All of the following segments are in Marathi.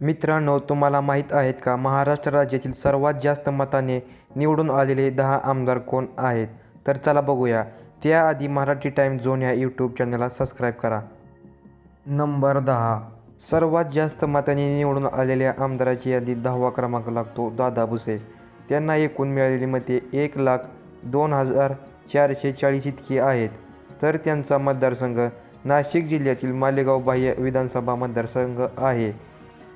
मित्रांनो तुम्हाला माहीत आहेत का महाराष्ट्र राज्यातील सर्वात जास्त मताने निवडून आलेले दहा आमदार कोण आहेत? तर चला बघूया. त्याआधी मराठी टाईम झोन या यूट्यूब चॅनलला सबस्क्राईब करा. नंबर दहा. सर्वात जास्त मताने निवडून आलेल्या आमदाराची यादी दहावा क्रमांक लागतो दादा भुसे. त्यांना एकूण मिळालेली मते एक लाख दोन हजार चारशे चाळीस इतकी आहेत. तर त्यांचा मतदारसंघ नाशिक जिल्ह्यातील मालेगाव बाह्य विधानसभा मतदारसंघ आहे.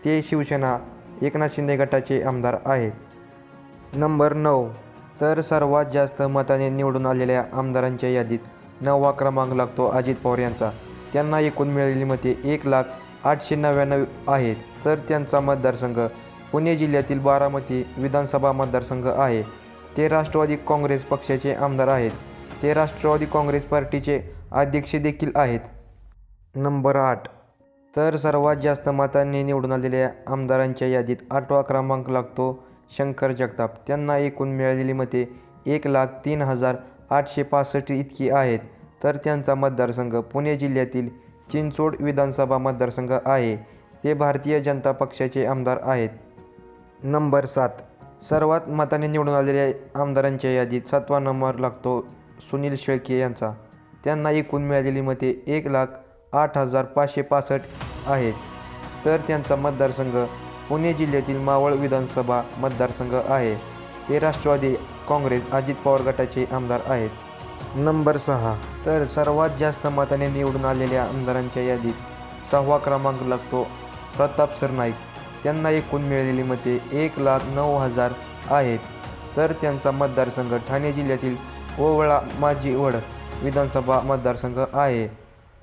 ते शिवसेना एकनाथ शिंदे गटाचे आमदार आहेत. नंबर नऊ. तर सर्वात जास्त मताने निवडून आलेल्या आमदारांच्या यादीत नववा क्रमांक लागतो अजित पवार यांचा. त्यांना एकूण मिळालेली मते एक लाख आठशे नव्याण्णव आहेत. तर त्यांचा मतदारसंघ पुणे जिल्ह्यातील बारामती विधानसभा मतदारसंघ आहे. ते राष्ट्रवादी काँग्रेस पक्षाचे आमदार आहेत. ते राष्ट्रवादी काँग्रेस पार्टीचे अध्यक्ष देखील आहेत. नंबर आठ. तर सर्वात जास्त मतांनी निवडून आलेल्या आमदारांच्या यादीत आठवा क्रमांक लागतो शंकर जगताप. त्यांना एकूण मिळालेली मते एक लाख तीन हजार आठशे पासष्ट इतकी आहेत. तर त्यांचा मतदारसंघ पुणे जिल्ह्यातील चिंचोड विधानसभा मतदारसंघ आहे. ते भारतीय जनता पक्षाचे आमदार आहेत. नंबर सात. सर्वात मताने निवडून आलेल्या आमदारांच्या यादीत सातवा नंबर लागतो सुनील शेळके यांचा. त्यांना एकूण मिळालेली मते एक लाख आठ हजार पाचशे पासष्ट आहेत तर त्यांचा मतदारसंघ पुणे जिल्ह्यातील मावळ विधानसभा मतदारसंघ आहे. हे राष्ट्रवादी काँग्रेस अजित पवार गटाचे आमदार आहेत. नंबर सहा. तर सर्वात जास्त मताने निवडून आलेल्या आमदारांच्या यादीत सहावा क्रमांक लागतो प्रताप सरनाईक. त्यांना एकूण मिळालेली मते एक लाख नऊ हजार आहेत. तर त्यांचा मतदारसंघ ठाणे जिल्ह्यातील ओवळा माजीवड विधानसभा मतदारसंघ आहे.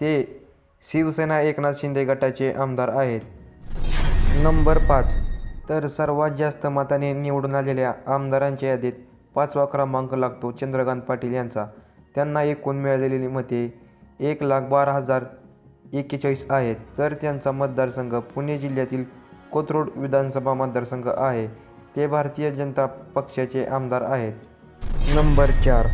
ते शिवसेना एकनाथ शिंदे गटाचे आमदार आहेत. नंबर पाच. तर सर्वात जास्त मताने निवडून आलेल्या आमदारांच्या यादीत पाचवा क्रमांक लागतो चंद्रकांत पाटील यांचा. त्यांना एकूण मिळालेली मते एक लाख बारा हजार एक्केचाळीस आहेत. तर त्यांचा मतदारसंघ पुणे जिल्ह्यातील कोथरूड विधानसभा मतदारसंघ आहे. ते भारतीय जनता पक्षाचे आमदार आहेत. नंबर चार.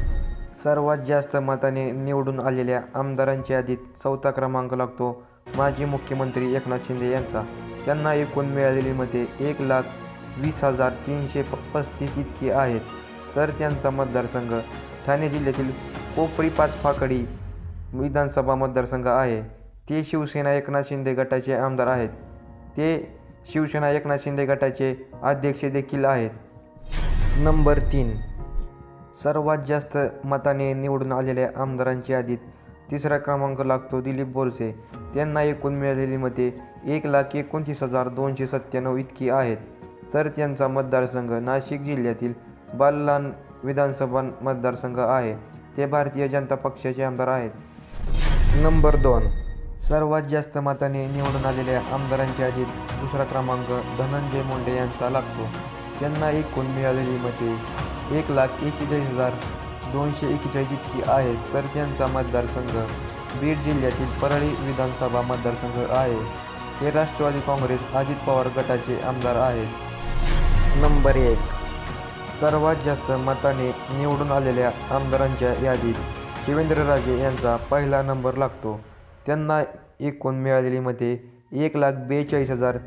सर्वात जास्त मताने निवडून आलेल्या आमदारांच्या यादीत चौथा क्रमांक लागतो. माजी मुख्यमंत्री एकनाथ शिंदे यांचा. त्यांना एकूण मिळालेली मते एक लाख वीस हजार तीनशे पस्तीस इतकी आहेत. तर त्यांचा मतदारसंघ ठाणे जिल्ह्यातील कोपरी पाचफाकडी विधानसभा मतदारसंघ आहे. ते शिवसेना एकनाथ शिंदे गटाचे आमदार आहेत. ते शिवसेना एकनाथ शिंदे गटाचे अध्यक्ष देखील आहेत. नंबर तीन. सर्वात जास्त मताने निवडून आलेल्या आमदारांच्या यादीत तिसरा क्रमांक लागतो दिलीप बोरसे. त्यांना एकूण मिळालेली मते एक लाख एकोणतीस हजार दोनशे सत्त्याण्णव इतकी आहेत. तर त्यांचा मतदारसंघ नाशिक जिल्ह्यातील बाललान विधानसभा मतदारसंघ आहे. ते भारतीय जनता पक्षाचे आमदार आहेत. नंबर दोन. सर्वात जास्त मताने निवडून आलेल्या आमदारांच्या यादीत दुसरा क्रमांक धनंजय मुंडे यांचा लागतो. त्यांना एकूण मिळालेली मते एक लाख एकेचाळीस हजार दोनशे एक्केचाळीस इतकी आहे तर त्यांचा मतदारसंघ बीड जिल्ह्यातील परळी विधानसभा मतदारसंघ आहे. हे राष्ट्रवादी काँग्रेस अजित पवार गटाचे आमदार आहेत नंबर एक. सर्वात जास्त मताने निवडून आलेल्या आमदारांच्या यादीत शिवेंद्रराजे यांचा पहिला नंबर लागतो. त्यांना एकूण मिळालेली मते एक लाख बेचाळीस हजार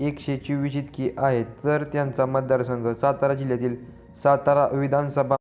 एकशे चोवीस इतकी आहेत तर त्यांचा मतदारसंघ सातारा जिल्ह्यातील सातारा विधानसभा